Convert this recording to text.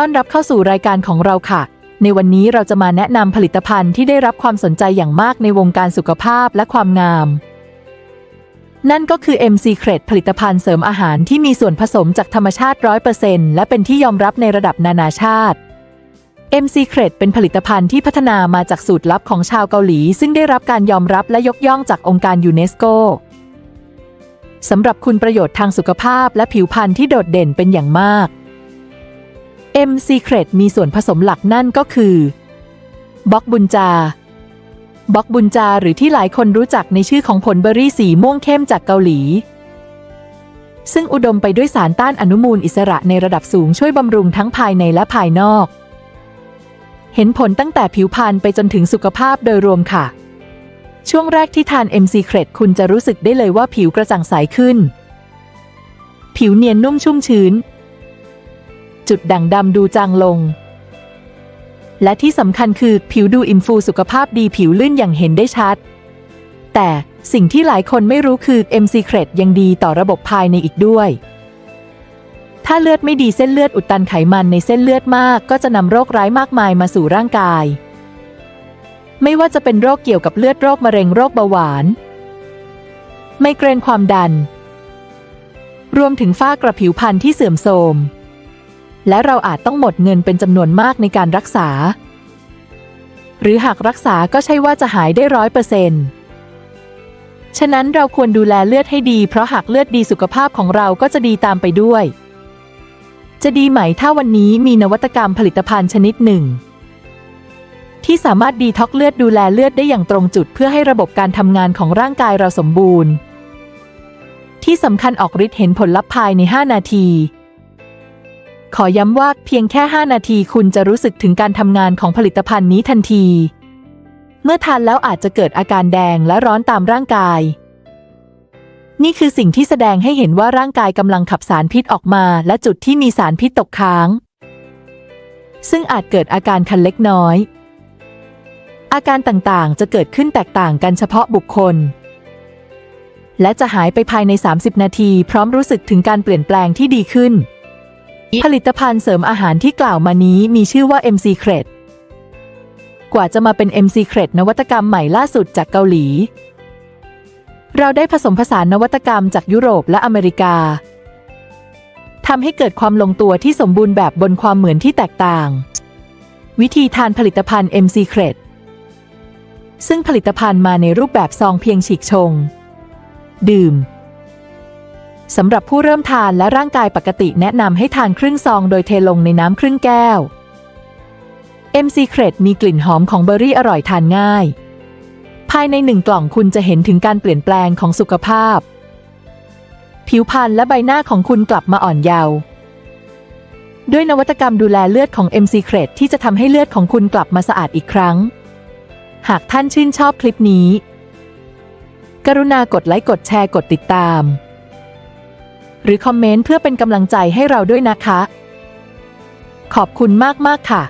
ต้อนรับเข้าสู่รายการของเราค่ะ ในวันนี้เราจะมาแนะนำผลิตภัณฑ์ที่ได้รับความสนใจอย่างมากในวงการสุขภาพและความงาม นั่นก็คือ M Secret ผลิตภัณฑ์เสริมอาหารที่มีส่วนผสมจากธรรมชาติ 100%และเป็นที่ยอมรับในระดับนานาชาติ M Secret เป็นผลิตภัณฑ์ที่พัฒนามาจากสูตรลับของชาวเกาหลี ซึ่งได้รับการยอมรับและยกย่องจากองค์การยูเนสโกสำหรับคุณประโยชน์ทางสุขภาพและผิวพรรณที่โดดเด่นเป็นอย่างมาก M Secret มีส่วนผสมหลักนั่นก็คือบล็อกบุญจาบล็อกบุญจาหรือที่หลายคนรู้จักในชื่อของผลเบอร์รี่สีม่วงเข้มจากเกาหลี ซึ่งอุดมไปด้วยสารต้านอนุมูลอิสระในระดับสูงช่วยบำรุงทั้งภายในและภายนอก เห็นผลตั้งแต่ผิวพรรณไปจนถึงสุขภาพโดยรวมค่ะ ช่วงแรกที่ทาน M Secret คุณจะรู้สึกได้เลยว่าผิวกระจ่างใสขึ้น ผิวเนียนนุ่มชุ่มชื้น จุดด่างดำดูจางลง และที่สำคัญคือผิวดูอินฟูสุขภาพดีผิวลื่นอย่างเห็นได้ชัด แต่สิ่งที่หลายคนไม่รู้คือ M Secret ยังดีต่อระบบภายในอีกด้วย ถ้าเลือดไม่ดีเส้นเลือดอุดตันไขมันในเส้นเลือดมาก ก็จะนำโรคร้ายมากมายมาสู่ร่างกาย ไม่ว่าจะเป็นโรคเกี่ยวกับเลือดโรคมะเร็งโรคเบาหวาน ไมเกรนความดันรวมถึงฝ้ากระผิวพรรณที่เสื่อมโทรม และเราอาจต้องหมดเงินเป็นจำนวนมากในการรักษา หรือหากรักษาก็ใช่ว่าจะหายได้ร้อยเปอร์เซ็นต์ฉะนั้นเราควรดูแลเลือดให้ดี เพราะหากเลือดดีสุขภาพของเราก็จะดีตามไปด้วย จะดีไหมถ้าวันนี้มีนวัตกรรมผลิตภัณฑ์ชนิดหนึ่ง ที่สามารถดีท็อกเลือดดูแลเลือดได้อย่างตรงจุด เพื่อให้ระบบการทำงานของร่างกายเราสมบูรณ์ ที่สำคัญออกฤทธิ์เห็นผลลัพธ์ภายใน 5 นาที ขอย้ำว่าเพียงแค่ 5 นาทีคุณจะรู้สึกถึงการทำงานของผลิตภัณฑ์นี้ทันที เมื่อทานแล้วอาจจะเกิดอาการแดงและร้อนตามร่างกาย นี่คือสิ่งที่แสดงให้เห็นว่าร่างกายกำลังขับสารพิษออกมา และจุดที่มีสารพิษตกค้าง ซึ่งอาจเกิดอาการคันเล็กน้อย อาการต่างๆ จะเกิดขึ้นแตกต่างกันเฉพาะบุคคลและจะหายไปภายใน 30 นาที พร้อมรู้สึกถึงการเปลี่ยนแปลงที่ดีขึ้น ผลิตภัณฑ์เสริมอาหารที่กล่าวมานี้มีชื่อว่า M Secret กว่าจะมาเป็น M Secret นวัตกรรมใหม่ล่าสุดจากเกาหลี เราได้ผสมผสานนวัตกรรมจากยุโรปและอเมริกาทำให้เกิดความลงตัวที่สมบูรณ์แบบบนความเหมือนที่แตกต่าง วิธีทานผลิตภัณฑ์ M Secret ซึ่งผลิตภัณฑ์มาในรูปแบบซองเพียงฉีกชง ดื่ม สำหรับผู้เริ่มทานและร่างกายปกติแนะนำให้ทานครึ่งซองโดยเทลงในน้ำครึ่งแก้ว M Secret มีกลิ่นหอมของเบอร์รี่อร่อยทานง่าย ภายในหนึ่งกล่องคุณจะเห็นถึงการเปลี่ยนแปลงของสุขภาพ ผิวพรรณและใบหน้าของคุณกลับมาอ่อนเยาว์ด้วยนวัตกรรมดูแลเลือดของ M Secret ที่จะทำให้เลือดของคุณกลับมาสะอาดอีกครั้ง หากท่านชื่นชอบคลิปนี้ กรุณากดไลค์กดแชร์กดติดตาม หรือคอมเมนต์เพื่อเป็นกำลังใจให้เราด้วยนะคะ ขอบคุณมากๆค่ะ